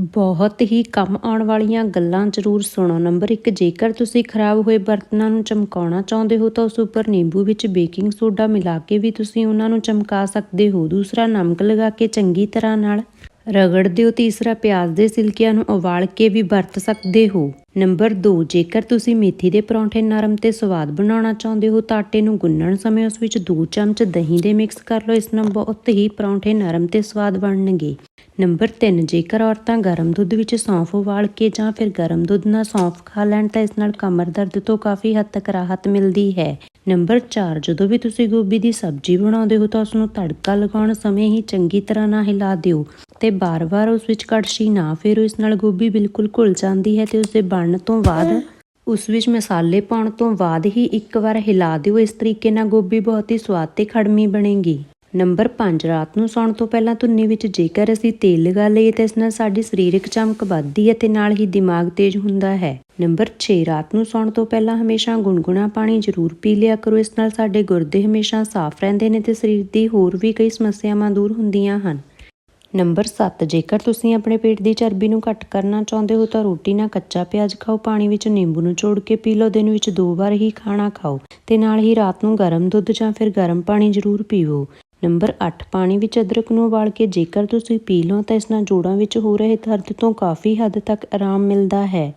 ਬਹੁਤ ਹੀ ਕੰਮ ਆਉਣ ਵਾਲੀਆਂ ਗੱਲਾਂ ਜ਼ਰੂਰ ਸੁਣੋ। ਨੰਬਰ 1 ਜੇਕਰ ਤੁਸੀਂ ਖਰਾਬ ਹੋਏ ਬਰਤਨਾਂ ਨੂੰ ਚਮਕਾਉਣਾ ਚਾਹੁੰਦੇ ਹੋ ਤਾਂ ਉਸ ਉੱਪਰ ਨਿੰਬੂ ਵਿੱਚ ਬੇਕਿੰਗ ਸੋਡਾ ਮਿਲਾ ਕੇ ਵੀ ਤੁਸੀਂ ਉਹਨਾਂ ਨੂੰ ਚਮਕਾ ਸਕਦੇ ਹੋ। ਦੂਸਰਾ, ਨਮਕ ਲਗਾ ਕੇ ਚੰਗੀ ਤਰ੍ਹਾਂ ਨਾਲ ਰਗੜ ਦਿਓ। ਤੀਸਰਾ, ਪਿਆਜ਼ ਦੇ ਸਿਲਕਿਆਂ ਨੂੰ ਉਬਾਲ ਕੇ ਵੀ ਵਰਤ ਸਕਦੇ ਹੋ। ਨੰਬਰ 2 ਜੇਕਰ ਤੁਸੀਂ ਮੇਥੀ ਦੇ ਪਰੌਂਠੇ ਨਰਮ ਤੇ ਸਵਾਦ ਬਣਾਉਣਾ ਚਾਹੁੰਦੇ ਹੋ, ਤਾਂ ਆਟੇ ਨੂੰ ਗੁੰਨਣ ਸਮੇਂ ਉਸ ਵਿੱਚ 2 ਚਮਚ ਦਹੀਂ ਦੇ ਮਿਕਸ ਕਰ ਲਓ। ਇਸ ਨਾਲ ਬਹੁਤ ਹੀ ਪਰੌਂਠੇ ਨਰਮ ਤੇ ਸਵਾਦ ਬਣਨਗੇ। ਨੰਬਰ 3 ਜੇਕਰ ਔਰਤਾਂ ਗਰਮ ਦੁੱਧ ਵਿੱਚ ਸੌਂਫ ਉਬਾਲ ਕੇ ਜਾਂ ਫਿਰ ਗਰਮ ਦੁੱਧ ਨਾਲ ਸੌਂਫ ਖਾ ਲੈਣ ਤਾਂ ਇਸ ਨਾਲ ਕਮਰ ਦਰਦ ਤੋਂ ਕਾਫੀ ਹੱਦ ਤੱਕ ਰਾਹਤ ਮਿਲਦੀ ਹੈ। ਨੰਬਰ 4 ਜਦੋਂ ਵੀ ਤੁਸੀਂ ਗੋਭੀ ਦੀ ਸਬਜ਼ੀ ਬਣਾਉਂਦੇ ਹੋ ਤਾਂ ਉਸ ਨੂੰ ਤੜਕਾ ਲਗਾਉਣ ਸਮੇਂ ਹੀ ਚੰਗੀ ਤਰ੍ਹਾਂ ਨਾਲ ਹਿਲਾ ਦਿਓ ਤੇ ਬਾਰ-ਬਾਰ ਉਸ ਵਿੱਚ ਕੜਛੀ ਨਾ ਫੇਰੋ, ਇਸ ਨਾਲ ਗੋਭੀ ਬਿਲਕੁਲ ਘੁਲ ਜਾਂਦੀ ਹੈ ਤੇ ਉਸ ਦੇ ਬਣਨ ਤੋਂ ਬਾਅਦ ਉਸ ਵਿੱਚ ਮਸਾਲੇ ਪਾਉਣ ਤੋਂ ਬਾਅਦ ਹੀ ਇੱਕ ਵਾਰ ਹਿਲਾ ਦਿਓ। ਇਸ ਤਰੀਕੇ ਨਾਲ ਗੋਭੀ ਬਹੁਤ ਹੀ ਸਵਾਦ ਤੇ ਖੜਮੀ ਬਣੇਗੀ। ਨੰਬਰ 5 ਰਾਤ ਨੂੰ ਸੌਣ ਤੋਂ ਪਹਿਲਾਂ ਧੁੰਨੀ ਵਿੱਚ ਜੇਕਰ ਅਸੀਂ ਤੇਲ ਲਗਾ ਲਈਏ ਤਾਂ ਇਸ ਨਾਲ ਸਾਡੀ ਸਰੀਰਕ ਚਮਕ ਵੱਧਦੀ ਹੈ ਤੇ ਨਾਲ ਹੀ ਦਿਮਾਗ ਤੇਜ਼ ਹੁੰਦਾ ਹੈ। ਨੰਬਰ 6 ਰਾਤ ਨੂੰ ਸੌਣ ਤੋਂ ਪਹਿਲਾਂ ਹਮੇਸ਼ਾ ਗੁਨਗੁਣਾ ਪਾਣੀ ਜ਼ਰੂਰ ਪੀ ਲਿਆ ਕਰੋ। ਇਸ ਨਾਲ ਸਾਡੇ ਗੁਰਦੇ ਹਮੇਸ਼ਾ ਸਾਫ਼ ਰਹਿੰਦੇ ਨੇ ਤੇ ਸਰੀਰ ਦੀ ਹੋਰ ਵੀ ਕਈ ਸਮੱਸਿਆਵਾਂ ਦੂਰ ਹੁੰਦੀਆਂ ਹਨ। ਨੰਬਰ 7 ਜੇਕਰ ਤੁਸੀਂ ਆਪਣੇ ਪੇਟ ਦੀ ਚਰਬੀ ਨੂੰ ਘੱਟ ਕਰਨਾ ਚਾਹੁੰਦੇ ਹੋ ਤਾਂ ਰੋਟੀ ਨਾਲ ਕੱਚਾ ਪਿਆਜ਼ ਖਾਓ, ਪਾਣੀ ਵਿੱਚ ਨਿੰਬੂ ਨੂੰ ਚੋੜ ਕੇ ਪੀ ਲਓ, ਦਿਨ ਵਿੱਚ ਦੋ ਵਾਰ ਹੀ ਖਾਣਾ ਖਾਓ ਤੇ ਨਾਲ ਹੀ ਰਾਤ ਨੂੰ ਗਰਮ ਦੁੱਧ ਜਾਂ ਫਿਰ ਗਰਮ ਪਾਣੀ ਜ਼ਰੂਰ ਪੀਵੋ। ਨੰਬਰ 8 ਪਾਣੀ ਵਿੱਚ ਅਦਰਕ ਨੂੰ ਉਬਾਲ ਕੇ ਜੇਕਰ ਤੁਸੀਂ ਪੀ ਲਓ ਤਾਂ ਇਸ ਨਾਲ ਜੋੜਾਂ ਵਿੱਚ ਹੋ ਰਹੇ ਦਰਦ ਤੋਂ ਕਾਫੀ ਹੱਦ ਤੱਕ ਆਰਾਮ ਮਿਲਦਾ ਹੈ।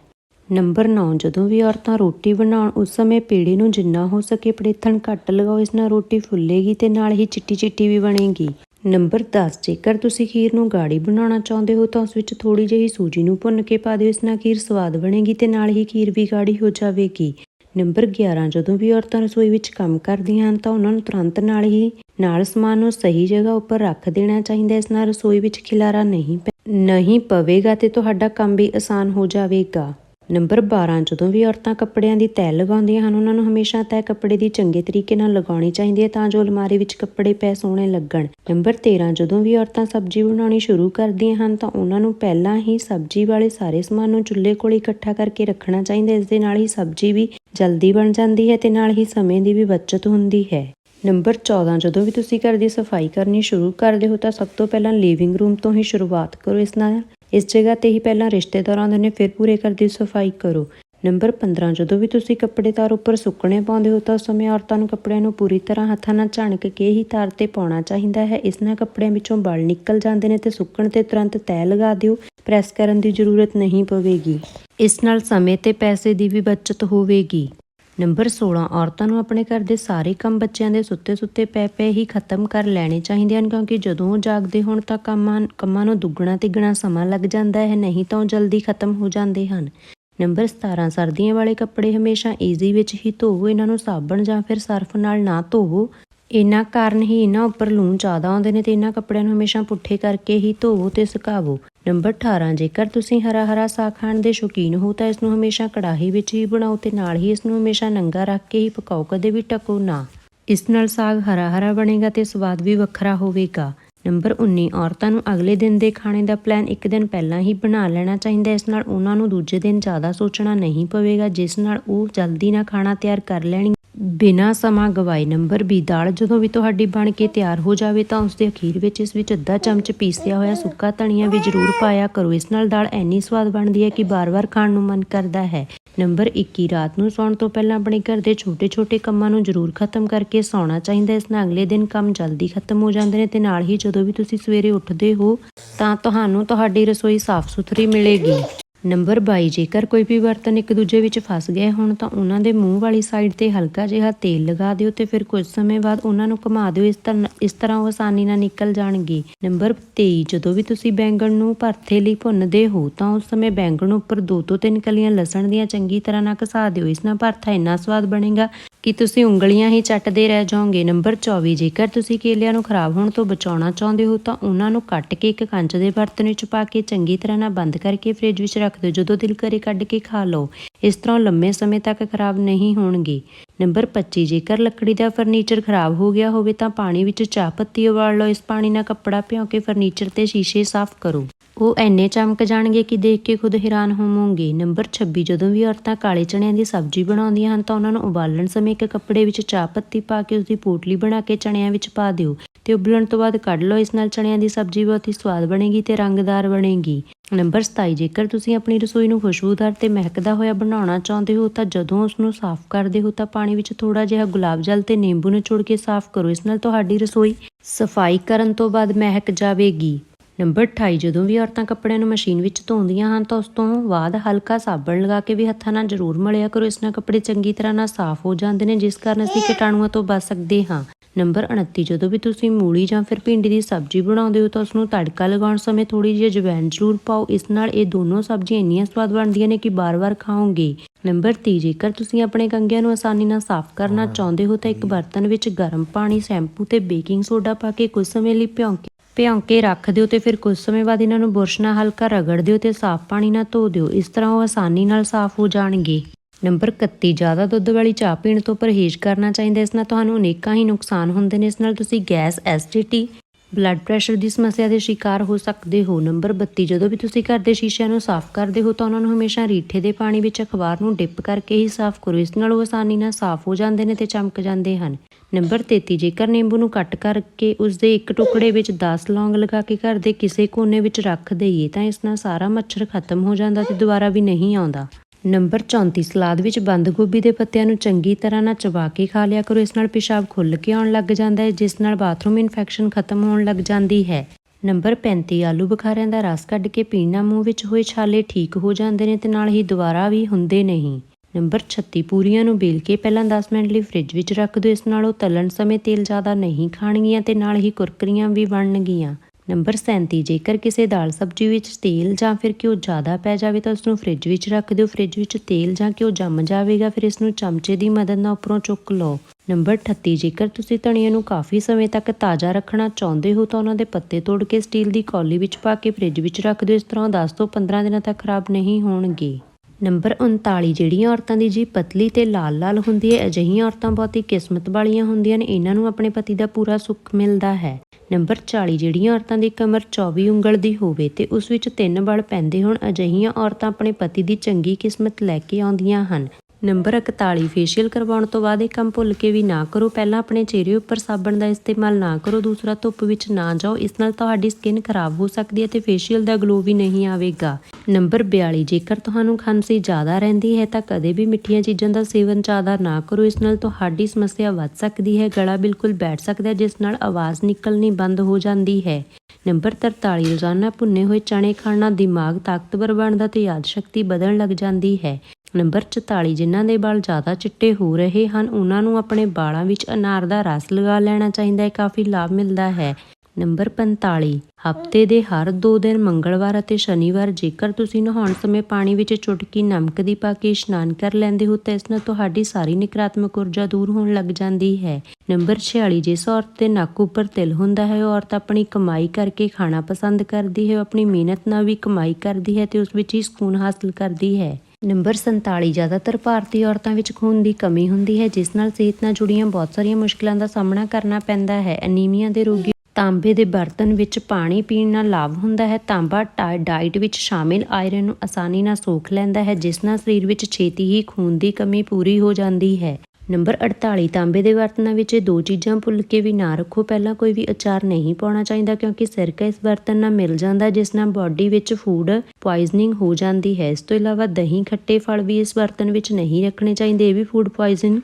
ਨੰਬਰ 9 ਜਦੋਂ ਵੀ ਔਰਤਾਂ ਰੋਟੀ ਬਣਾਉਣ, ਉਸ ਸਮੇਂ ਪੇੜੇ ਨੂੰ ਜਿੰਨਾ ਹੋ ਸਕੇ ਪੜੇਥਣ ਘੱਟ ਲਗਾਓ, ਇਸ ਨਾਲ ਰੋਟੀ ਫੁੱਲੇਗੀ ਤੇ ਨਾਲ ਹੀ ਚਿੱਟੀ ਚਿੱਟੀ ਵੀ ਬਣੇਗੀ। ਨੰਬਰ 10 ਜੇਕਰ ਤੁਸੀਂ ਖੀਰ ਨੂੰ ਗਾੜੀ ਬਣਾਉਣਾ ਚਾਹੁੰਦੇ ਹੋ ਤਾਂ ਉਸ ਵਿੱਚ ਥੋੜੀ ਜਿਹੀ ਸੂਜੀ ਨੂੰ ਭੁੰਨ ਕੇ ਪਾ ਦਿਓ, ਇਸ ਨਾਲ ਖੀਰ ਸਵਾਦ ਬਣੇਗੀ ਤੇ ਨਾਲ ਹੀ ਖੀਰ ਵੀ ਗਾੜੀ ਹੋ ਜਾਵੇਗੀ। ਨੰਬਰ 11 ਜਦੋਂ ਵੀ ਔਰਤਾਂ ਰਸੋਈ ਵਿੱਚ ਕੰਮ ਕਰਦੀਆਂ ਹਨ ਤਾਂ ਉਹਨਾਂ ਨੂੰ ਤੁਰੰਤ ਨਾਲ ਹੀ ਨਾਲ ਸਮਾਨ ਨੂੰ ਸਹੀ ਜਗ੍ਹਾ ਉੱਪਰ ਰੱਖ ਦੇਣਾ ਚਾਹੀਦਾ ਇਸ ਨਾਲ ਰਸੋਈ ਵਿੱਚ ਖਿਲਾਰਾ ਨਹੀਂ ਪੈ- ਨਹੀਂ ਪਵੇਗਾ ਤੇ ਤੁਹਾਡਾ ਕੰਮ ਵੀ ਆਸਾਨ ਹੋ ਜਾਵੇਗਾ। ਨੰਬਰ 12 ਜਦੋਂ ਵੀ ਔਰਤਾਂ ਕੱਪੜਿਆਂ ਦੀ ਤੈਅ ਲਗਾਉਂਦੀਆਂ ਹਨ, ਉਹਨਾਂ ਨੂੰ ਹਮੇਸ਼ਾ ਤੈਅ ਕੱਪੜੇ ਦੀ ਚੰਗੇ ਤਰੀਕੇ ਨਾਲ ਲਗਾਉਣੀ ਚਾਹੀਦੀ ਹੈ ਤਾਂ ਜੋ ਅਲਮਾਰੀ ਵਿੱਚ ਕੱਪੜੇ ਪੈ ਸੋਹਣੇ ਲੱਗਣ। ਨੰਬਰ 13 ਜਦੋਂ ਵੀ ਔਰਤਾਂ ਸਬਜ਼ੀ ਬਣਾਉਣੀ ਸ਼ੁਰੂ ਕਰਦੀਆਂ ਹਨ, ਤਾਂ ਉਹਨਾਂ ਨੂੰ ਪਹਿਲਾਂ ਹੀ ਸਬਜ਼ੀ ਵਾਲੇ ਸਾਰੇ ਸਮਾਨ ਨੂੰ ਚੁੱਲ੍ਹੇ ਕੋਲ ਇਕੱਠਾ ਕਰਕੇ ਰੱਖਣਾ ਚਾਹੀਦਾ ਇਸ ਦੇ ਨਾਲ ਹੀ ਸਬਜ਼ੀ ਵੀ ਜਲਦੀ ਬਣ ਜਾਂਦੀ ਹੈ ਤੇ ਨਾਲ ਹੀ ਸਮੇਂ ਦੀ ਵੀ ਬਚਤ ਹੁੰਦੀ ਹੈ। ਨੰਬਰ 14 ਜਦੋਂ ਵੀ ਤੁਸੀਂ ਘਰ ਦੀ ਸਫ਼ਾਈ ਕਰਨੀ ਸ਼ੁਰੂ ਕਰਦੇ ਹੋ, ਤਾਂ ਸਭ ਤੋਂ ਪਹਿਲਾਂ ਲਿਵਿੰਗ ਰੂਮ ਤੋਂ ਹੀ ਸ਼ੁਰੂਆਤ ਕਰੋ। ਇਸ ਨਾਲ ਇਸ ਜਗ੍ਹਾ ਤੇ ਹੀ ਪਹਿਲਾਂ ਰਿਸ਼ਤੇਦਾਰ ਆਉਂਦੇ ਨੇ ਫਿਰ ਪੂਰੇ ਘਰ ਦੀ ਸਫ਼ਾਈ ਕਰੋ। ਨੰਬਰ 15 ਜਦੋਂ ਵੀ ਤੁਸੀਂ ਕੱਪੜੇ ਤਾਰ ਉੱਪਰ ਸੁੱਕਣੇ ਪਾਉਂਦੇ ਹੋ ਤਾਂ ਉਸ ਸਮੇਂ ਔਰਤਾਂ ਨੂੰ ਕੱਪੜਿਆਂ ਨੂੰ ਪੂਰੀ ਤਰ੍ਹਾਂ ਹੱਥਾਂ ਨਾਲ ਝਾਣਕ ਕੇ ਹੀ ਤਾਰ ਤੇ ਪਾਉਣਾ ਚਾਹੀਦਾ ਹੈ। ਇਸ ਨਾਲ ਕੱਪੜਿਆਂ ਵਿੱਚੋਂ ਬਲ ਨਿਕਲ ਜਾਂਦੇ ਨੇ ਤੇ ਸੁੱਕਣ ਤੇ ਤੁਰੰਤ ਤੈਅ ਲਗਾ ਦਿਓ। ਪ੍ਰੈਸ ਕਰਨ ਦੀ ਜ਼ਰੂਰਤ ਨਹੀਂ ਪਵੇਗੀ। ਇਸ ਨਾਲ ਸਮੇਂ ਤੇ ਪੈਸੇ ਦੀ ਵੀ ਬਚਤ ਹੋਵੇਗੀ। ਨੰਬਰ 16 ਔਰਤਾਂ ਨੂੰ ਆਪਣੇ ਘਰ ਦੇ ਸਾਰੇ ਕੰਮ ਬੱਚਿਆਂ ਦੇ ਸੁੱਤੇ ਸੁੱਤੇ ਪੈ ਪੈ ਹੀ ਖਤਮ ਕਰ ਲੈਣੇ ਚਾਹੀਦੇ ਹਨ, ਕਿਉਂਕਿ ਜਦੋਂ ਉਹ ਜਾਗਦੇ ਹੋਣ ਤਾਂ ਕੰਮਾਂ ਕੰਮਾਂ ਨੂੰ ਦੁੱਗਣਾ ਤਿੱਗਣਾ ਸਮਾਂ ਲੱਗ ਜਾਂਦਾ ਹੈ, ਨਹੀਂ ਤਾਂ ਉਹ ਜਲਦੀ ਖਤਮ ਹੋ ਜਾਂਦੇ ਹਨ। ਨੰਬਰ 17 ਸਰਦੀਆਂ ਵਾਲੇ ਕੱਪੜੇ ਹਮੇਸ਼ਾ ਈਜ਼ੀ ਵਿੱਚ ਹੀ ਧੋਵੋ, ਇਹਨਾਂ ਨੂੰ ਸਾਬਣ ਜਾਂ ਫਿਰ ਸਰਫ ਨਾਲ ਨਾ ਧੋਵੋ। ਇਹਨਾਂ ਕਾਰਨ ਹੀ ਇਹਨਾਂ ਉੱਪਰ ਲੂਣ ਜ਼ਿਆਦਾ ਆਉਂਦੇ ਨੇ ਤੇ ਇਹਨਾਂ ਕੱਪੜਿਆਂ ਨੂੰ ਹਮੇਸ਼ਾ ਪੁੱਠੇ ਕਰਕੇ ਹੀ ਧੋਵੋ ਤੇ ਸੁਕਾਵੋ। ਨੰਬਰ 18 ਜੇਕਰ ਤੁਸੀਂ ਹਰਾ ਹਰਾ ਸਾਗ ਖਾਣ ਦੇ ਸ਼ੌਕੀਨ ਹੋ, ਤਾਂ ਇਸ ਨੂੰ ਹਮੇਸ਼ਾ ਕੜਾਹੀ ਵਿੱਚ ਹੀ ਬਣਾਓ ਤੇ ਨਾਲ ਹੀ ਇਸ ਨੂੰ ਹਮੇਸ਼ਾ ਨੰਗਾ ਰੱਖ ਕੇ ਹੀ ਪਕਾਓ, ਕਦੇ ਵੀ ਟਕੋ ਨਾ। ਇਸ ਨਾਲ ਸਾਗ ਹਰਾ ਹਰਾ ਬਣੇਗਾ ਤੇ ਸਵਾਦ ਵੀ ਵੱਖਰਾ ਹੋਵੇਗਾ। ਨੰਬਰ 19 ਔਰਤਾਂ ਨੂੰ ਅਗਲੇ ਦਿਨ ਦੇ ਖਾਣੇ ਦਾ ਪਲਾਨ ਇੱਕ ਦਿਨ ਪਹਿਲਾਂ ਹੀ ਬਣਾ ਲੈਣਾ ਚਾਹੀਦਾ ਇਸ ਨਾਲ ਉਹਨਾਂ ਨੂੰ ਦੂਜੇ ਦਿਨ ਜ਼ਿਆਦਾ ਸੋਚਣਾ ਨਹੀਂ ਪਵੇਗਾ, ਜਿਸ ਨਾਲ ਉਹ ਜਲਦੀ ਨਾਲ ਖਾਣਾ ਤਿਆਰ ਕਰ ਲੈਣਗੇ। ਬਿਨਾਂ ਸਮਾਂ ਗਵਾਏ ਨੰਬਰ 20 ਦਾਲ ਜਦੋਂ ਵੀ ਤੁਹਾਡੀ ਬਣ ਕੇ ਤਿਆਰ ਹੋ ਜਾਵੇ ਤਾਂ ਉਸ ਦੇ ਅਖੀਰ ਵਿੱਚ ਇਸ ਵਿੱਚ ਅੱਧਾ ਚਮਚ ਪੀਸਿਆ ਹੋਇਆ ਸੁੱਕਾ ਧਨੀਆ ਵੀ ਜ਼ਰੂਰ ਪਾਇਆ ਕਰੋ। ਇਸ ਨਾਲ ਦਾਲ ਇੰਨੀ ਸਵਾਦ ਬਣਦੀ ਹੈ ਕਿ ਬਾਰ-ਬਾਰ ਖਾਣ ਨੂੰ ਮਨ ਕਰਦਾ ਹੈ। ਨੰਬਰ 21 ਰਾਤ ਨੂੰ ਸੌਣ ਤੋਂ ਪਹਿਲਾਂ ਆਪਣੇ ਘਰ ਦੇ ਛੋਟੇ-ਛੋਟੇ ਕੰਮਾਂ ਨੂੰ ਜ਼ਰੂਰ ਖਤਮ ਕਰਕੇ ਸੌਣਾ ਚਾਹੀਦਾ ਇਸ ਨਾਲ ਅਗਲੇ ਦਿਨ ਕੰਮ ਜਲਦੀ ਖਤਮ ਹੋ ਜਾਂਦੇ ਨੇ ਤੇ ਨਾਲ ਹੀ ਜਦੋਂ ਵੀ ਤੁਸੀਂ ਸਵੇਰੇ ਉੱਠਦੇ ਹੋ ਤਾਂ ਤੁਹਾਨੂੰ ਤੁਹਾਡੀ ਰਸੋਈ ਸਾਫ਼ ਸੁਥਰੀ ਮਿਲੇਗੀ। ਨੰਬਰ 22 ਜੇਕਰ ਕੋਈ ਵੀ ਬਰਤਨ ਇੱਕ ਦੂਜੇ ਵਿੱਚ ਫਸ ਗਏ ਹੋਣ ਤਾਂ ਉਹਨਾਂ ਦੇ ਮੂੰਹ ਵਾਲੀ ਸਾਈਡ ਤੇ ਹਲਕਾ ਜਿਹਾ ਤੇਲ ਲਗਾ ਦਿਓ ਤੇ ਫਿਰ ਕੁਝ ਸਮੇਂ ਬਾਅਦ ਉਹਨਾਂ ਨੂੰ ਘੁਮਾ ਦਿਓ, ਇਸ ਤਰ੍ਹਾਂ ਇਸ ਤਰ੍ਹਾਂ ਉਹ ਆਸਾਨੀ ਨਾਲ ਨਿਕਲ ਜਾਣਗੇ। ਨੰਬਰ 23 ਜਦੋਂ ਵੀ ਤੁਸੀਂ ਬੈਂਗਣ ਨੂੰ ਭਰਥੇ ਲਈ ਭੁੰਨਦੇ ਹੋ ਤਾਂ ਉਸ ਸਮੇਂ ਬੈਂਗਣ ਉੱਪਰ ਦੋ ਤੋਂ ਤਿੰਨ ਕਲੀਆਂ ਲਸਣ ਦੀਆਂ ਚੰਗੀ ਤਰ੍ਹਾਂ ਨਾਲ ਘਸਾ ਦਿਓ। ਇਸ ਨਾਲ ਭਰਥਾ ਇੰਨਾ ਸਵਾਦ ਬਣੇਗਾ ਕਿ ਤੁਸੀਂ ਉਂਗਲੀਆਂ ਹੀ ਚੱਟਦੇ ਰਹਿ ਜਾਓਗੇ? ਨੰਬਰ 24 ਜੇਕਰ ਤੁਸੀਂ ਕੇਲਿਆਂ ਨੂੰ ਖਰਾਬ ਹੋਣ ਤੋਂ ਬਚਾਉਣਾ ਚਾਹੁੰਦੇ ਹੋ, ਤਾਂ ਉਹਨਾਂ ਨੂੰ ਕੱਟ ਕੇ ਇੱਕ ਕੰਚ ਦੇ ਬਰਤਨ ਵਿੱਚ ਪਾ ਕੇ ਚੰਗੀ ਤਰ੍ਹਾਂ ਨਾਲ ਬੰਦ ਕਰਕੇ ਫ੍ਰਿਜ ਵਿੱਚ ਰੱਖ ਦਿਓ। ਜਦੋਂ ਦਿਲ ਕਰੇ ਕੱਢ ਕੇ ਖਾ ਲਓ। ਇਸ ਤਰ੍ਹਾਂ ਲੰਮੇ ਸਮੇਂ ਤੱਕ ਖਰਾਬ ਨਹੀਂ ਹੋਣਗੇ। ਨੰਬਰ 25 ਜੇਕਰ ਲੱਕੜੀ ਦਾ ਫਰਨੀਚਰ ਖਰਾਬ ਹੋ ਗਿਆ ਹੋਵੇ, ਤਾਂ ਪਾਣੀ ਵਿੱਚ ਚਾਹ ਪੱਤੀ ਉਬਾਲ ਲਓ। ਇਸ ਪਾਣੀ ਨਾਲ ਕੱਪੜਾ ਭਿਓ ਕੇ ਫਰਨੀਚਰ ਤੇ ਸ਼ੀਸ਼ੇ ਸਾਫ਼ ਕਰੋ। ਉਹ ਐਨੇ ਚਮਕ ਜਾਣਗੇ ਕਿ ਦੇਖ ਕੇ ਖੁਦ ਹੈਰਾਨ ਹੋਵੋਗੇ। ਨੰਬਰ 26 ਜਦੋਂ ਵੀ ਔਰਤਾਂ ਕਾਲੇ ਚਣਿਆਂ ਦੀ ਸਬਜ਼ੀ ਬਣਾਉਂਦੀਆਂ ਹਨ ਤਾਂ ਉਹਨਾਂ ਨੂੰ ਉਬਾਲਣ ਸਮੇਂ ਇੱਕ ਕੱਪੜੇ ਵਿੱਚ ਚਾਹ ਪੱਤੀ ਪਾ ਕੇ ਉਸ ਦੀ ਪੋਟਲੀ ਬਣਾ ਕੇ ਚਣਿਆਂ ਵਿੱਚ ਪਾ ਦਿਓ ਤੇ ਉਬਲਣ ਤੋਂ ਬਾਅਦ ਕੱਢ ਲਓ। ਇਸ ਨਾਲ ਚਣਿਆਂ ਦੀ ਸਬਜ਼ੀ ਬਹੁਤ ਹੀ ਸਵਾਦ ਬਣੇਗੀ ਤੇ ਰੰਗਦਾਰ ਬਣੇਗੀ। ਨੰਬਰ 27 ਜੇਕਰ ਤੁਸੀਂ ਆਪਣੀ ਰਸੋਈ ਨੂੰ ਖੁਸ਼ਬੂਦਾਰ ਤੇ ਮਹਿਕਦਾ ਹੋਇਆ ਬਣਾਉਣਾ ਚਾਹੁੰਦੇ ਹੋ ਤਾਂ ਜਦੋਂ ਉਸ ਨੂੰ ਸਾਫ਼ ਕਰਦੇ ਹੋ ਤਾਂ ਪਾਣੀ ਵਿੱਚ ਥੋੜਾ ਜਿਹਾ ਗੁਲਾਬ ਜਲ ਤੇ ਨਿੰਬੂ ਨਿਚੋੜ ਕੇ ਸਾਫ਼ ਕਰੋ। ਇਸ ਨਾਲ ਤੁਹਾਡੀ ਰਸੋਈ ਸਫ਼ਾਈ ਕਰਨ ਤੋਂ ਬਾਅਦ ਮਹਿਕ ਜਾਵੇਗੀ। ਨੰਬਰ 28 ਜਦੋਂ ਵੀ ਔਰਤਾਂ ਕੱਪੜਿਆਂ ਨੂੰ ਮਸ਼ੀਨ ਵਿੱਚ ਧੋਂਦੀਆਂ ਹਨ ਤਾਂ ਉਸ ਤੋਂ ਬਾਅਦ ਹਲਕਾ ਸਾਬਣ ਲਗਾ ਕੇ ਵੀ ਹੱਥਾਂ ਨਾਲ ਜ਼ਰੂਰ ਮਲਿਆ ਕਰੋ। ਇਸ ਨਾਲ ਕੱਪੜੇ ਚੰਗੀ ਤਰ੍ਹਾਂ ਨਾਲ ਸਾਫ਼ ਹੋ ਜਾਂਦੇ ਨੇ, ਜਿਸ ਕਾਰਨ ਅਸੀਂ ਕੀਟਾਣੂਆਂ ਤੋਂ ਬਚ ਸਕਦੇ ਹਾਂ। ਨੰਬਰ 29 ਜਦੋਂ ਵੀ ਤੁਸੀਂ ਮੂਲੀ ਜਾਂ ਫਿਰ ਭਿੰਡੀ ਦੀ ਸਬਜ਼ੀ ਬਣਾਉਂਦੇ ਹੋ ਤਾਂ ਉਸ ਨੂੰ ਤੜਕਾ ਲਗਾਉਣ ਸਮੇਂ ਥੋੜੀ ਜਿਹੀ ਜਵੈਣ ਜ਼ਰੂਰ ਪਾਓ। ਇਸ ਨਾਲ ਇਹ ਦੋਨੋਂ ਸਬਜ਼ੀਆਂ ਇੰਨੀਆਂ ਸਵਾਦ ਬਣਦੀਆਂ ਨੇ ਕਿ ਬਾਰ-ਬਾਰ ਖਾਓਗੇ। ਨੰਬਰ 30 ਜੇਕਰ ਤੁਸੀਂ ਆਪਣੇ ਕੰਘਿਆਂ ਨੂੰ ਆਸਾਨੀ ਨਾਲ ਸਾਫ਼ ਕਰਨਾ ਚਾਹੁੰਦੇ ਹੋ ਤਾਂ ਇੱਕ ਬਰਤਨ ਵਿੱਚ ਗਰਮ ਪਾਣੀ, ਸ਼ੈਂਪੂ ਤੇ ਬੇਕਿੰਗ ਸੋਡਾ ਪਾ ਕੇ ਕੁਝ ਸਮੇਂ ਲਈ ਭਿਉਂ ਭਿਉਂ ਕੇ ਰੱਖ ਦਿਓ ਤੇ ਫਿਰ ਕੁਝ ਸਮੇਂ ਬਾਅਦ ਇਹਨਾਂ ਨੂੰ ਬੁਰਸ਼ ਨਾਲ ਹਲਕਾ ਰਗੜ ਦਿਓ ਤੇ ਸਾਫ਼ ਪਾਣੀ ਨਾਲ ਧੋ ਦਿਓ। ਇਸ ਤਰ੍ਹਾਂ ਉਹ ਆਸਾਨੀ ਨਾਲ ਸਾਫ਼ ਹੋ ਜਾਣਗੇ। ਨੰਬਰ 31 ਜ਼ਿਆਦਾ ਦੁੱਧ ਵਾਲੀ ਚਾਹ ਪੀਣ ਤੋਂ ਪਰਹੇਜ਼ ਕਰਨਾ ਚਾਹੀਦਾ ਇਸ ਨਾਲ ਤੁਹਾਨੂੰ ਅਨੇਕਾਂ ਹੀ ਨੁਕਸਾਨ ਹੁੰਦੇ ਨੇ। ਇਸ ਨਾਲ ਤੁਸੀਂ ਗੈਸ ਐਸਿਡਿਟੀ ਬਲੱਡ ਪ੍ਰੈਸ਼ਰ ਦੀ ਸਮੱਸਿਆ ਦੇ ਸ਼ਿਕਾਰ ਹੋ ਸਕਦੇ ਹੋ। ਨੰਬਰ 32 ਜਦੋਂ ਵੀ ਤੁਸੀਂ ਘਰ ਦੇ ਸ਼ੀਸ਼ਿਆਂ ਨੂੰ ਸਾਫ਼ ਕਰਦੇ ਹੋ, ਤਾਂ ਉਹਨਾਂ ਨੂੰ ਹਮੇਸ਼ਾ ਰੀਠੇ ਦੇ ਪਾਣੀ ਵਿੱਚ ਅਖਬਾਰ ਨੂੰ ਡਿਪ ਕਰਕੇ ਹੀ ਸਾਫ਼ ਕਰੋ। ਇਸ ਨਾਲ ਉਹ ਆਸਾਨੀ ਨਾਲ ਸਾਫ਼ ਹੋ ਜਾਂਦੇ ਨੇ ਤੇ ਚਮਕ ਜਾਂਦੇ ਹਨ। ਨੰਬਰ 33 ਜੇਕਰ ਨਿੰਬੂ ਨੂੰ ਕੱਟ ਕਰਕੇ ਉਸ ਦੇ ਇੱਕ ਟੁਕੜੇ ਵਿੱਚ 10 ਲੌਂਗ ਲਗਾ ਕੇ ਘਰ ਦੇ ਕਿਸੇ ਕੋਨੇ ਵਿੱਚ ਰੱਖ ਦਈਏ, ਤਾਂ ਇਸ ਨਾਲ ਸਾਰਾ ਮੱਛਰ ਖਤਮ ਹੋ ਜਾਂਦਾ ਤੇ ਦੁਬਾਰਾ ਵੀ ਨਹੀਂ ਆਉਂਦਾ। ਨੰਬਰ 34 ਸਲਾਦ ਵਿੱਚ ਬੰਦ ਗੋਭੀ ਦੇ ਪੱਤਿਆਂ ਨੂੰ ਚੰਗੀ ਤਰ੍ਹਾਂ ਨਾਲ ਚਬਾ ਕੇ ਖਾ ਲਿਆ ਕਰੋ। ਇਸ ਨਾਲ ਪਿਸ਼ਾਬ ਖੁੱਲ ਕੇ ਆਉਣ ਲੱਗ ਜਾਂਦਾ ਹੈ, ਜਿਸ ਨਾਲ ਬਾਥਰੂਮ ਇਨਫੈਕਸ਼ਨ ਖਤਮ ਹੋਣ ਲੱਗ ਜਾਂਦੀ ਹੈ। ਨੰਬਰ 35 ਆਲੂ ਬੁਖਾਰਿਆਂ ਦਾ ਰਸ ਕੱਢ ਕੇ ਪੀਣ। ਨਾਲ ਮੂੰਹ ਵਿੱਚ ਹੋਏ ਛਾਲੇ ਠੀਕ ਹੋ ਜਾਂਦੇ ਨੇ ਤੇ ਨਾਲ ਹੀ ਦੁਬਾਰਾ ਵੀ ਹੁੰਦੇ ਨਹੀਂ। ਨੰਬਰ 36 ਪੂਰੀਆਂ ਨੂੰ ਬੇਲ ਕੇ ਪਹਿਲਾਂ 10 ਮਿੰਟ ਲਈ ਫ੍ਰਿਜ ਵਿੱਚ ਰੱਖ ਦਿਓ। ਇਸ ਨਾਲ ਉਹ ਤਲਣ ਸਮੇਂ ਤੇਲ ਜ਼ਿਆਦਾ ਨਹੀਂ ਖਾਣਗੀਆਂ ਤੇ ਨਾਲ ਹੀ ਕੁਰਕਰੀਆਂ ਵੀ ਬਣਨਗੀਆਂ। ਨੰਬਰ 37 ਜੇਕਰ ਕਿਸੇ ਦਾਲ ਸਬਜ਼ੀ ਵਿੱਚ ਤੇਲ ਜਾਂ ਫਿਰ ਘਿਓ ਜ਼ਿਆਦਾ ਪੈ ਜਾਵੇ ਤਾਂ ਉਸ ਨੂੰ ਫ੍ਰਿਜ ਵਿੱਚ ਰੱਖ ਦਿਓ। ਫ੍ਰਿਜ ਵਿੱਚ ਤੇਲ ਜਾਂ ਘਿਓ ਜੰਮ ਜਾਵੇਗਾ, ਫਿਰ ਇਸ ਨੂੰ ਚਮਚੇ ਦੀ ਮਦਦ ਨਾਲ ਉੱਪਰੋਂ ਚੁੱਕ ਲਓ। ਨੰਬਰ 38 ਜੇਕਰ ਤੁਸੀਂ ਧਨੀਏ ਨੂੰ ਕਾਫੀ ਸਮੇਂ ਤੱਕ ਤਾਜ਼ਾ ਰੱਖਣਾ ਚਾਹੁੰਦੇ ਹੋ ਤਾਂ ਉਹਨਾਂ ਦੇ ਪੱਤੇ ਤੋੜ ਕੇ ਸਟੀਲ ਦੀ ਕੌਲੀ ਵਿੱਚ ਪਾ ਕੇ ਫ੍ਰਿਜ ਵਿੱਚ ਰੱਖ ਦਿਓ। ਇਸ ਤਰ੍ਹਾਂ ਉਹ 10 ਤੋਂ 15 ਦਿਨਾਂ ਤੱਕ ਖਰਾਬ ਨਹੀਂ ਹੋਣਗੇ। ਨੰਬਰ 39 ਜਿਹੜੀਆਂ ਔਰਤਾਂ ਦੀ ਜੀ ਪਤਲੀ ਤੇ ਲਾਲ-ਲਾਲ ਹੁੰਦੀ ਹੈ, ਅਜਿਹੀਆਂ ਔਰਤਾਂ ਬਹੁਤੀ ਕਿਸਮਤ ਵਾਲੀਆਂ ਹੁੰਦੀਆਂ ਨੇ, ਇਹਨਾਂ ਨੂੰ ਆਪਣੇ ਪਤੀ ਦਾ ਪੂਰਾ ਸੁੱਖ ਮਿਲਦਾ ਹੈ। ਨੰਬਰ 40 ਜਿਹੜੀਆਂ ਔਰਤਾਂ ਦੀ ਕਮਰ 24 ਉਂਗਲ ਦੀ ਹੋਵੇ ਤੇ ਉਸ ਵਿੱਚ ਤਿੰਨ ਬਲ ਪੈਂਦੇ ਹੋਣ, ਅਜਿਹੀਆਂ ਔਰਤਾਂ ਆਪਣੇ ਪਤੀ ਦੀ ਚੰਗੀ ਕਿਸਮਤ ਲੈ ਕੇ ਆਉਂਦੀਆਂ ਹਨ। ਨੰਬਰ 41 ਫੇਸ਼ੀਅਲ ਕਰਵਾਉਣ ਤੋਂ ਬਾਅਦ ਇਹ ਕੰਮ ਭੁੱਲ ਕੇ ਵੀ ਨਾ ਕਰੋ। ਪਹਿਲਾਂ ਆਪਣੇ ਚਿਹਰੇ ਉੱਪਰ ਸਾਬਣ ਦਾ ਇਸਤੇਮਾਲ ਨਾ ਕਰੋ, ਦੂਸਰਾ ਧੁੱਪ ਵਿੱਚ ਨਾ ਜਾਓ। ਇਸ ਨਾਲ ਤੁਹਾਡੀ ਸਕਿਨ ਖਰਾਬ ਹੋ ਸਕਦੀ ਹੈ ਤੇ ਫੇਸ਼ੀਅਲ ਦਾ ਗਲੋ ਵੀ ਨਹੀਂ ਆਵੇਗਾ। ਨੰਬਰ 42 ਜੇਕਰ ਤੁਹਾਨੂੰ ਖਾਂਸੀ ਜ਼ਿਆਦਾ ਰਹਿੰਦੀ ਹੈ ਤਾਂ ਕਦੇ ਵੀ ਮਿੱਠੀਆਂ ਚੀਜ਼ਾਂ ਦਾ ਸੇਵਨ ਜ਼ਿਆਦਾ ਨਾ ਕਰੋ। ਇਸ ਨਾਲ ਤੁਹਾਡੀ ਸਮੱਸਿਆ ਵੱਧ ਸਕਦੀ ਹੈ, ਗਲਾ ਬਿਲਕੁਲ ਬੈਠ ਸਕਦਾ ਹੈ, ਜਿਸ ਨਾਲ ਆਵਾਜ਼ ਨਿਕਲਣੀ ਬੰਦ ਹੋ ਜਾਂਦੀ ਹੈ। ਨੰਬਰ 43 ਰੋਜ਼ਾਨਾ ਭੁੰਨੇ ਹੋਏ ਚਣੇ ਖਾਣ ਨਾਲ ਦਿਮਾਗ ਤਾਕਤਵਰ ਬਣਦਾ ਤੇ ਯਾਦ ਸ਼ਕਤੀ ਵਧਣ ਲੱਗ ਜਾਂਦੀ ਹੈ। ਨੰਬਰ 44 ਜਿਨ੍ਹਾਂ ਦੇ ਵਾਲ ਜ਼ਿਆਦਾ ਚਿੱਟੇ ਹੋ ਰਹੇ ਹਨ, ਉਹਨਾਂ ਨੂੰ ਆਪਣੇ ਵਾਲਾਂ ਵਿੱਚ ਅਨਾਰ ਦਾ ਰਸ ਲਗਾ ਲੈਣਾ ਚਾਹੀਦਾ ਹੈ, ਕਾਫੀ ਲਾਭ ਮਿਲਦਾ ਹੈ। ਨੰਬਰ 45 ਹਫ਼ਤੇ ਦੇ ਹਰ 2 ਦਿਨ, ਮੰਗਲਵਾਰ ਅਤੇ ਸ਼ਨੀਵਾਰ, ਜੇਕਰ ਤੁਸੀਂ ਨਹਾਉਣ ਸਮੇਂ ਪਾਣੀ ਵਿੱਚ ਚੁਟਕੀ ਨਮਕ ਦੀ ਪਾ ਕੇ ਇਸ਼ਨਾਨ ਕਰ ਲੈਂਦੇ ਹੋ, ਤਾਂ ਇਸ ਨਾਲ ਤੁਹਾਡੀ ਸਾਰੀ ਨਕਾਰਾਤਮਕ ਊਰਜਾ ਦੂਰ ਹੋਣ ਲੱਗ ਜਾਂਦੀ ਹੈ। ਨੰਬਰ 46 ਜਿਸ ਔਰਤ ਦੇ ਨੱਕ ਉੱਪਰ ਤਿਲ ਹੁੰਦਾ ਹੈ, ਉਹ ਔਰਤ ਆਪਣੀ ਕਮਾਈ ਕਰਕੇ ਖਾਣਾ ਪਸੰਦ ਕਰਦੀ ਹੈ, ਉਹ ਆਪਣੀ ਮਿਹਨਤ ਨਾਲ ਵੀ ਕਮਾਈ ਕਰਦੀ ਹੈ ਤੇ ਉਸ ਵਿੱਚ ਹੀ ਸਕੂਨ ਹਾਸਲ ਕਰਦੀ ਹੈ। ਨੰਬਰ 47 ਜ਼ਿਆਦਾਤਰ ਭਾਰਤੀ ਔਰਤਾਂ ਵਿੱਚ ਖੂਨ ਦੀ ਕਮੀ ਹੁੰਦੀ ਹੈ, ਜਿਸ ਨਾਲ ਸਿਹਤ ਨਾਲ ਜੁੜੀਆਂ ਬਹੁਤ ਸਾਰੀਆਂ ਮੁਸ਼ਕਲਾਂ ਦਾ ਸਾਹਮਣਾ ਕਰਨਾ ਪੈਂਦਾ ਹੈ। ਅਨੀਮੀਆ ਦੇ ਰੋਗੀ ਤਾਂਬੇ ਦੇ ਬਰਤਨ ਵਿੱਚ ਪਾਣੀ ਪੀਣ ਨਾਲ ਲਾਭ ਹੁੰਦਾ ਹੈ। ਤਾਂਬਾ ਟਾ- ਡਾਈਟ ਵਿੱਚ ਸ਼ਾਮਿਲ ਆਇਰਨ ਨੂੰ ਆਸਾਨੀ ਨਾਲ ਸੋਖ ਲੈਂਦਾ ਹੈ, ਜਿਸ ਨਾਲ ਸਰੀਰ ਵਿੱਚ ਛੇਤੀ ਹੀ ਖੂਨ ਦੀ ਕਮੀ ਪੂਰੀ ਹੋ ਜਾਂਦੀ ਹੈ। ਨੰਬਰ 48 ਤਾਂਬੇ ਦੇ ਬਰਤਨਾਂ ਵਿੱਚ ਦੋ ਚੀਜ਼ਾਂ ਭੁੱਲ ਕੇ ਵੀ ਨਾ ਰੱਖੋ। ਪਹਿਲਾਂ ਕੋਈ ਵੀ ਅਚਾਰ ਨਹੀਂ ਪਾਉਣਾ ਚਾਹੀਦਾ ਕਿਉਂਕਿ ਸਿਰਕਾ ਇਸ ਬਰਤਨ ਨਾਲ ਮਿਲ ਜਾਂਦਾ, ਜਿਸ ਨਾਲ ਬਾਡੀ ਵਿੱਚ ਫੂਡ ਪੁਆਇਜ਼ਨਿੰਗ ਹੋ ਜਾਂਦੀ ਹੈ। ਇਸ ਤੋਂ ਇਲਾਵਾ ਦਹੀਂ, ਖੱਟੇ ਫਲ ਵੀ ਇਸ ਬਰਤਨ ਵਿੱਚ ਨਹੀਂ ਰੱਖਣੇ ਚਾਹੀਦੇ, ਇਹ ਵੀ ਫੂਡ ਪੁਆਇਜ਼ਨ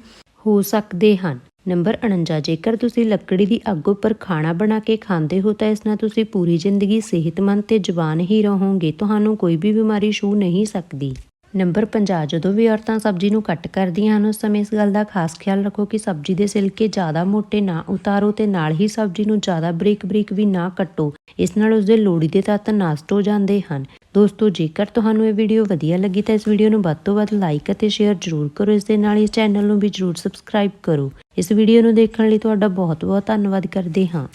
ਹੋ ਸਕਦੇ ਹਨ। ਨੰਬਰ 49 ਜੇਕਰ ਤੁਸੀਂ ਲੱਕੜੀ ਦੀ ਅੱਗ ਉੱਪਰ ਖਾਣਾ ਬਣਾ ਕੇ ਖਾਂਦੇ ਹੋ, ਤਾਂ ਇਸ ਨਾਲ ਤੁਸੀਂ ਪੂਰੀ ਜ਼ਿੰਦਗੀ ਸਿਹਤਮੰਦ ਤੇ ਜਵਾਨ ਹੀ ਰਹੋਗੇ। ਤੁਹਾਨੂੰ ਕੋਈ ਵੀ ਬਿਮਾਰੀ ਛੂ ਨਹੀਂ ਸਕਦੀ। ਨੰਬਰ 50 ਜਦੋਂ ਵੀ ਔਰਤਾਂ ਸਬਜ਼ੀ ਨੂੰ ਕੱਟ ਕਰਦੀਆਂ ਹਨ, ਉਸ ਸਮੇਂ ਇਸ ਗੱਲ ਦਾ ਖਾਸ ਖਿਆਲ ਰੱਖੋ ਕਿ ਸਬਜ਼ੀ ਦੇ ਸਿਲਕੇ ਜ਼ਿਆਦਾ ਮੋٹے ਨਾ ਉਤਾਰੋ ਤੇ ਨਾਲ ਹੀ ਸਬਜ਼ੀ ਨੂੰ ਜ਼ਿਆਦਾ ਬਰੀਕ-ਬਰੀਕ ਵੀ ਨਾ ਕੱਟੋ। ਇਸ ਨਾਲ ਉਸ ਦੇ ਲੋੜੀਂਦੇ ਤੱਤ ਨਸ਼ਟ ਹੋ ਜਾਂਦੇ ਹਨ। ਦੋਸਤੋ, ਜੇਕਰ ਤੁਹਾਨੂੰ ਇਹ ਵੀਡੀਓ ਵਧੀਆ ਲੱਗੀ ਤਾਂ ਇਸ ਵੀਡੀਓ ਨੂੰ ਵੱਧ ਤੋਂ ਵੱਧ ਲਾਈਕ ਅਤੇ ਸ਼ੇਅਰ ਜ਼ਰੂਰ ਕਰੋ। ਇਸ ਦੇ ਨਾਲ ਇਸ ਚੈਨਲ ਨੂੰ ਵੀ ਜ਼ਰੂਰ ਸਬਸਕ੍ਰਾਈਬ ਕਰੋ। ਇਸ ਵੀਡੀਓ ਨੂੰ ਦੇਖਣ ਲਈ ਤੁਹਾਡਾ ਬਹੁਤ-ਬਹੁਤ ਧੰਨਵਾਦ ਕਰਦੇ ਹਾਂ।